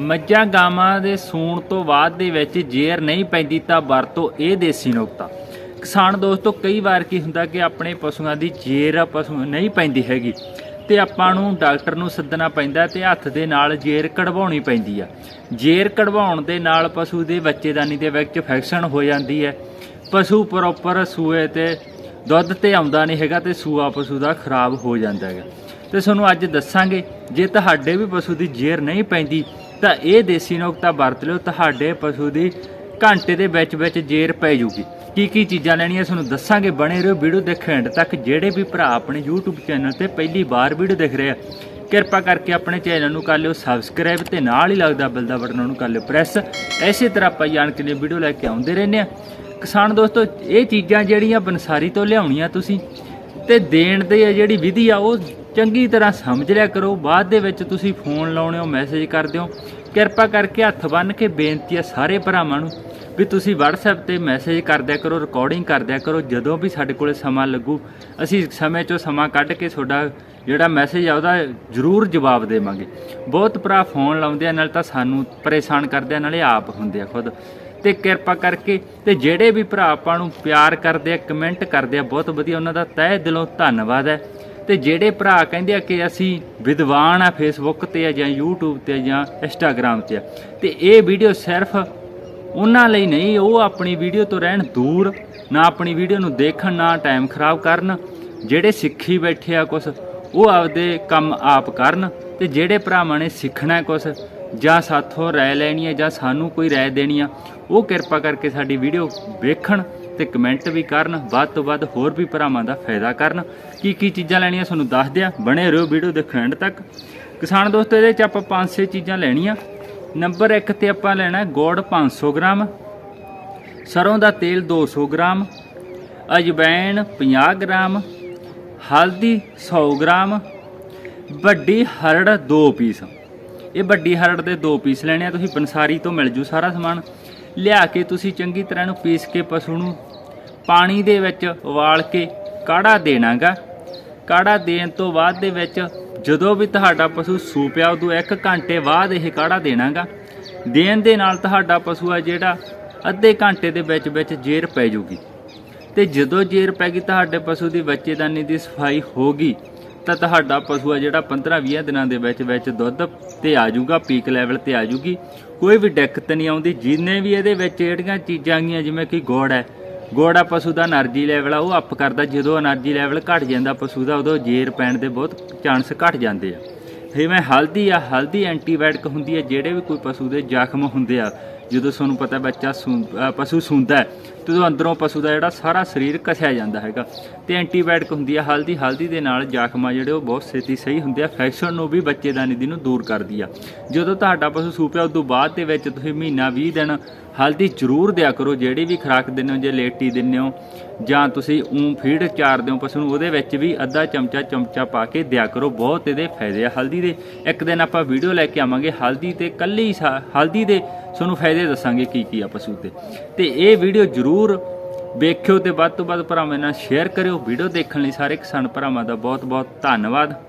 ਮੱਝਾਂ ਗਾਵਾਂ ਦੇ ਸੂਣ ਤੋਂ ਬਾਅਦ ਦੇ ਵਿੱਚ ਜੇਰ ਨਹੀਂ ਪੈਂਦੀ ਤਾਂ ਵਰਤੋ ਇਹ ਦੇਸੀ ਨੁਕਤਾ। ਕਿਸਾਨ ਦੋਸਤੋ, ਕਈ ਵਾਰ ਕੀ ਹੁੰਦਾ ਕਿ ਆਪਣੇ ਪਸ਼ੂਆਂ ਦੀ ਜੇਰ ਪਸ਼ੂ ਨਹੀਂ ਪੈਂਦੀ ਹੈਗੀ ਤੇ ਆਪਾਂ ਨੂੰ ਡਾਕਟਰ ਨੂੰ ਸੱਦਣਾ ਪੈਂਦਾ ਤੇ ਹੱਥ ਦੇ ਨਾਲ ਜੇਰ ਕਢਵਾਉਣੀ ਪੈਂਦੀ ਆ। ਜੇਰ ਕਢਵਾਉਣ ਦੇ ਨਾਲ ਪਸ਼ੂ ਦੇ ਬੱਚੇਦਾਨੀ ਦੇ ਵਿੱਚ ਇਨਫੈਕਸ਼ਨ ਹੋ ਜਾਂਦੀ ਹੈ। ਪਸ਼ੂ ਪ੍ਰੋਪਰ ਸੂਏ ਤੇ ਦੁੱਧ ਤੇ ਆਉਂਦਾ ਨਹੀਂ ਹੈਗਾ ਤੇ ਸੂਆ ਪਸ਼ੂ ਦਾ ਖਰਾਬ ਹੋ ਜਾਂਦਾ ਹੈਗਾ। ਤੇ ਤੁਹਾਨੂੰ ਅੱਜ ਦੱਸਾਂਗੇ, ਜੇ ਤੁਹਾਡੇ ਵੀ ਪਸ਼ੂ ਦੀ ਜੇਰ ਨਹੀਂ ਪੈਂਦੀ ਤਾਂ ਇਹ ਦੇਸੀ ਨੁਕਤਾ ਵਰਤ ਲਿਓ, ਤੁਹਾਡੇ ਪਸ਼ੂ ਦੀ ਘੰਟੇ ਦੇ ਵਿੱਚ ਵਿੱਚ ਜੇਰ ਪੈ ਜੂਗੀ। ਕੀ ਕੀ ਚੀਜ਼ਾਂ ਲੈਣੀਆਂ ਤੁਹਾਨੂੰ ਦੱਸਾਂਗੇ, ਬਣੇ ਰਹੋ ਵੀਡੀਓ ਦੇਖਣ ਐਂਡ ਤੱਕ। ਜਿਹੜੇ ਵੀ ਭਰਾ ਆਪਣੇ YouTube ਚੈਨਲ ਤੇ ਪਹਿਲੀ ਵਾਰ ਵੀਡੀਓ ਦੇਖ ਰਹੇ ਆ, ਕਿਰਪਾ ਕਰਕੇ ਆਪਣੇ ਚੈਨਲ ਨੂੰ ਕਰ ਲਿਓ ਸਬਸਕ੍ਰਾਈਬ ਤੇ ਨਾਲ ਹੀ ਲੱਗਦਾ ਬੈਲ ਦਾ ਬਟਨ ਨੂੰ ਕਰ ਲਿਓ ਪ੍ਰੈਸ ਐਸੇ ਤਰ੍ਹਾਂ ਆਪਾਂ ਜਾਣ ਕੇ ਦੀ ਵੀਡੀਓ ਲੈ ਕੇ ਆਉਂਦੇ ਰਹਿੰਦੇ ਆ। ਕਿਸਾਨ ਦੋਸਤੋ, ਇਹ ਚੀਜ਼ਾਂ ਜਿਹੜੀਆਂ ਬਨਸਾਰੀ ਤੋਂ ਲਿਆਉਣੀਆਂ ਤੁਸੀਂ ਤੇ ਦੇਣ ਦੀ ਇਹ ਜਿਹੜੀ ਵਿਧੀ ਆ, ਉਹ ਚੰਗੀ ਤਰ੍ਹਾਂ ਸਮਝ ਲਿਆ ਕਰੋ। ਬਾਅਦ ਦੇ ਵਿੱਚ ਤੁਸੀਂ ਫੋਨ ਲਾਉਣੇ ਹੋ, ਮੈਸੇਜ ਕਰਦੇ ਹੋ। ਕਿਰਪਾ ਕਰਕੇ ਹੱਥ ਬੰਨ ਕੇ ਬੇਨਤੀ ਆ ਸਾਰੇ ਭਰਾਵਾਂ ਨੂੰ ਵੀ ਤੁਸੀਂ WhatsApp ਤੇ ਮੈਸੇਜ ਕਰਦਿਆ ਕਰੋ ਰਿਕਾਰਡਿੰਗ ਕਰਦਿਆ ਕਰੋ। ਜਦੋਂ ਵੀ ਸਾਡੇ ਕੋਲੇ ਸਮਾਂ ਲੱਗੂ, ਅਸੀਂ ਸਮੇਂ ਚੋਂ ਸਮਾਂ ਕੱਢ ਕੇ ਤੁਹਾਡਾ ਜਿਹੜਾ ਮੈਸੇਜ ਆ, ਉਹਦਾ ਜ਼ਰੂਰ ਜਵਾਬ ਦੇਵਾਂਗੇ। ਬਹੁਤ ਭਰਾ ਫੋਨ ਲਾਉਂਦੇ ਆ, ਨਾਲ ਤਾਂ ਸਾਨੂੰ ਪਰੇਸ਼ਾਨ ਕਰਦੇ ਆ, ਨਾਲੇ ਆਪ ਹੁੰਦੇ ਆ ਖੁਦ। ਤੇ ਕਿਰਪਾ ਕਰਕੇ ਤੇ ਜਿਹੜੇ ਵੀ ਭਰਾ ਆਪਾਂ ਨੂੰ ਪਿਆਰ ਕਰਦੇ ਆ ਕਮੈਂਟ ਕਰਦੇ ਆ, ਬਹੁਤ ਵਧੀਆ ਉਹਨਾਂ ਦਾ ਤਹਿ ਦਿਲੋਂ ਧੰਨਵਾਦ ਹੈ। ਤੇ ਜਿਹੜੇ ਭਰਾ ਕਹਿੰਦੇ ਆ ਕਿ ਅਸੀਂ ਵਿਦਵਾਨ ਆ ਫੇਸਬੁੱਕ ਤੇ ਆ ਜਾਂ YouTube ਤੇ ਜਾਂ Instagram ਤੇ ਆ, ਤੇ ਇਹ ਵੀਡੀਓ ਸਿਰਫ ਉਹਨਾਂ ਲਈ ਨਹੀਂ, ਉਹ ਆਪਣੀ ਵੀਡੀਓ ਤੋਂ ਰਹਿਣ ਦੂਰ, ਨਾ ਆਪਣੀ ਵੀਡੀਓ ਨੂੰ ਦੇਖਣ, ਨਾ ਟਾਈਮ ਖਰਾਬ ਕਰਨ, ਜਿਹੜੇ ਸਿੱਖੀ ਬੈਠੇ ਆ ਕੁਛ, ਉਹ ਆਪਦੇ ਕੰਮ ਆਪ ਕਰਨ, ਤੇ ਜਿਹੜੇ ਭਰਾਵਾਂ ਨੇ ਸਿੱਖਣਾ ਕੁਛ ਜਾਂ ਸਾਥੋਂ ਰਾਏ ਲੈਣੀ ਹੈ ਜਾਂ ਸਾਨੂੰ ਕੋਈ ਰਾਏ ਦੇਣੀ ਆ, ਉਹ ਕਿਰਪਾ ਕਰਕੇ ਸਾਡੀ ਵੀਡੀਓ ਵੇਖਣ ਤੇ ਕਮੈਂਟ ਵੀ ਕਰਨ, ਵੱਧ ਤੋਂ ਵੱਧ ਹੋਰ ਵੀ ਭਰਾਵਾਂ ਦਾ ਫਾਇਦਾ ਕਰਨ। ਕੀ ਕੀ ਚੀਜ਼ਾਂ ਲੈਣੀਆਂ ਤੁਹਾਨੂੰ ਦੱਸ ਦਿਆਂ, ਬਣੇ ਰਹੋ ਵੀਡੀਓ ਦੇਖਣ ਐਂਡ ਤੱਕ। ਕਿਸਾਨ ਦੋਸਤੋ, ਇਹਦੇ ਚ ਆਪਾਂ ਪੰਜ ਛੇ ਚੀਜ਼ਾਂ ਲੈਣੀਆਂ। ਨੰਬਰ 1 ਤੇ ਆਪਾਂ ਲੈਣਾ ਹੈ ਗੁੜ 500 ਗ੍ਰਾਮ, ਸਰੋਂ ਦਾ ਤੇਲ 200 ਗ੍ਰਾਮ ਅਜਵਾਇਣ 50 ਗ੍ਰਾਮ, ਹਲਦੀ 100 ਗ੍ਰਾਮ, ਵੱਡੀ ਹਰੜ 2 ਪੀਸ। ਇਹ ਵੱਡੀ ਹਰੜ ਦੇ ਦੋ ਪੀਸ ਲੈਣੇ ਆ, ਤੁਸੀਂ ਪੰਸਾਰੀ ਤੋਂ ਮਿਲ ਜੂ ਸਾਰਾ ਸਮਾਨ। ਲਿਆ ਕੇ ਤੁਸੀਂ ਚੰਗੀ ਤਰ੍ਹਾਂ ਇਹਨੂੰ ਪੀਸ ਕੇ ਪਸ਼ੂ ਨੂੰ ਪਾਣੀ ਦੇ ਵਿੱਚ ਉਬਾਲ ਕੇ ਕਾੜਾ ਦੇਣਾਗਾ। ਕਾੜਾ ਦੇਣ ਤੋਂ ਬਾਅਦ ਦੇ ਵਿੱਚ ਜਦੋਂ ਵੀ ਤੁਹਾਡਾ ਪਸ਼ੂ ਸੂ ਪਿਆ ਉਦੋਂ 1 ਘੰਟੇ ਬਾਅਦ ਇਹ ਕਾੜਾ ਦੇਣਾਗਾ। ਦੇਣ ਦੇ ਨਾਲ ਤੁਹਾਡਾ ਪਸ਼ੂ ਆ ਜਿਹੜਾ ਅੱਧੇ ਘੰਟੇ ਦੇ ਵਿੱਚ ਵਿੱਚ ਜੇਰ ਪੈ ਜੂਗੀ। ਤੇ ਜਦੋਂ ਜੇਰ ਪੈ ਗਈ, ਤੁਹਾਡੇ ਪਸ਼ੂ ਦੀ ਬੱਚੇਦਾਨੀ ਦੀ ਸਫ਼ਾਈ ਹੋ ਗਈ ਤਾਂ ਤੁਹਾਡਾ ਪਸ਼ੂ ਆ ਜਿਹੜਾ 15-20 ਦਿਨਾਂ ਦੇ ਵਿੱਚ ਵਿੱਚ ਦੁੱਧ ਤੇ ਆ ਜਾਊਗਾ ਪੀਕ ਲੈਵਲ ਤੇ ਆ ਜਾਊਗੀ। ਕੋਈ ਵੀ ਦਿੱਕਤ ਨਹੀਂ ਆਉਂਦੀ। ਜਿੰਨੇ ਵੀ ਇਹਦੇ ਵਿੱਚ ਜਿਹੜੀਆਂ ਚੀਜ਼ਾਂ ਆਗੀਆਂ ਜਿਵੇਂ ਕਿ ਗੋੜ ਹੈ, ਗੋੜਾ ਪਸ਼ੂ ਦਾ એનર્ਜੀ ਲੈਵਲ ਆ, ਉਹ ਅਪ ਕਰਦਾ। ਜਦੋਂ એનર્ਜੀ ਲੈਵਲ ਘਟ ਜਾਂਦਾ ਪਸ਼ੂ ਦਾ, ਉਦੋਂ ਜੇਰ ਪੈਣ ਦੇ ਬਹੁਤ ਚਾਂਸ ਘਟ ਜਾਂਦੇ ਆ। ਜਿਵੇਂ ਹਲਦੀ ਆ, ਹਲਦੀ ਐਂਟੀਬਾਇਓਟਿਕ ਹੁੰਦੀ ਹੈ ਜਿਹੜੇ ਵੀ ਕੋਈ ਪਸ਼ੂ ਦੇ ਜ਼ਖਮ ਹੁੰਦੇ ਆ, ਜਦੋਂ ਤੁਹਾਨੂੰ ਪਤਾ ਬੱਚਾ ਸੂੰ- ਪਸ਼ੂ ਸੁੰਦਾ ਹੈ ਤੇ ਉਦੋਂ ਅੰਦਰੋਂ ਪਸ਼ੂ ਦਾ ਜਿਹੜਾ ਸਾਰਾ ਸਰੀਰ ਕਸਿਆ ਜਾਂਦਾ ਹੈਗਾ। ਤੇ ਐਂਟੀਬਾਇਓਟਿਕ ਹੁੰਦੀ ਆ, ਹਲਦੀ ਹਲਦੀ ਦੇ ਨਾਲ ਜ਼ਖਮ ਆ ਜਿਹੜੇ, ਉਹ ਬਹੁਤ ਛੇਤੀ ਸਹੀ ਹੁੰਦੇ ਆ ਫੈਕਸ਼ਨ ਨੂੰ ਵੀ ਬੱਚੇਦਾਨੀ ਦੀ ਨੂੰ ਦੂਰ ਕਰਦੀ ਆ। ਜਦੋਂ ਤੁਹਾਡਾ ਪਸ਼ੂ ਸੂਪਿਆ ਤੋਂ ਬਾਅਦ ਦੇ ਵਿੱਚ ਤੁਸੀਂ ਮਹੀਨਾ 20 ਦਿਨ ਹਲਦੀ ਜ਼ਰੂਰ ਦਿਆ ਕਰੋ, ਜਿਹੜੀ ਵੀ ਖੁਰਾਕ ਦਿੰਦੇ ਹੋ, ਜੇ ਲੇਟੀ ਦਿੰਦੇ ਹੋ, ਜਾਂ ਤੁਸੀਂ ਊਂ ਫੀਡ ਚਾਰਦੇ ਹੋ ਪਸ਼ੂ ਨੂੰ, ਉਹਦੇ ਵਿੱਚ ਵੀ ਅੱਧਾ ਚਮਚਾ ਚਮਚਾ ਪਾ ਕੇ ਦਿਆ ਕਰੋ, ਬਹੁਤ ਇਹਦੇ ਫਾਇਦੇ ਆ। ਹਲਦੀ ਦੇ, ਇੱਕ ਦਿਨ ਆਪਾਂ ਵੀਡੀਓ ਲੈ ਕੇ ਆਵਾਂਗੇ, ਹਲਦੀ ਤੇ ਕੱਲੀ ਸਾ- ਹਲਦੀ ਦੇ ਤੁਹਾਨੂੰ ਫਾਇਦੇ ਦੱਸਾਂਗੇ ਕੀ ਕੀ ਆ ਪਸ਼ੂ ਤੇ ਤੇ ਇਹ ਵੀਡੀਓ ਜ਼ਰੂਰ ਵੇਖਿਓ ਤੇ ਵੱਧ ਤੋਂ ਵੱਧ ਭਰਾਵਾਂ ਨਾਲ ਸ਼ੇਅਰ ਕਰਿਓ, ਵੀਡੀਓ ਦੇਖਣ ਲਈ ਸਾਰੇ ਕਿਸਾਨ ਭਰਾਵਾਂ ਦਾ ਬਹੁਤ ਬਹੁਤ ਧੰਨਵਾਦ।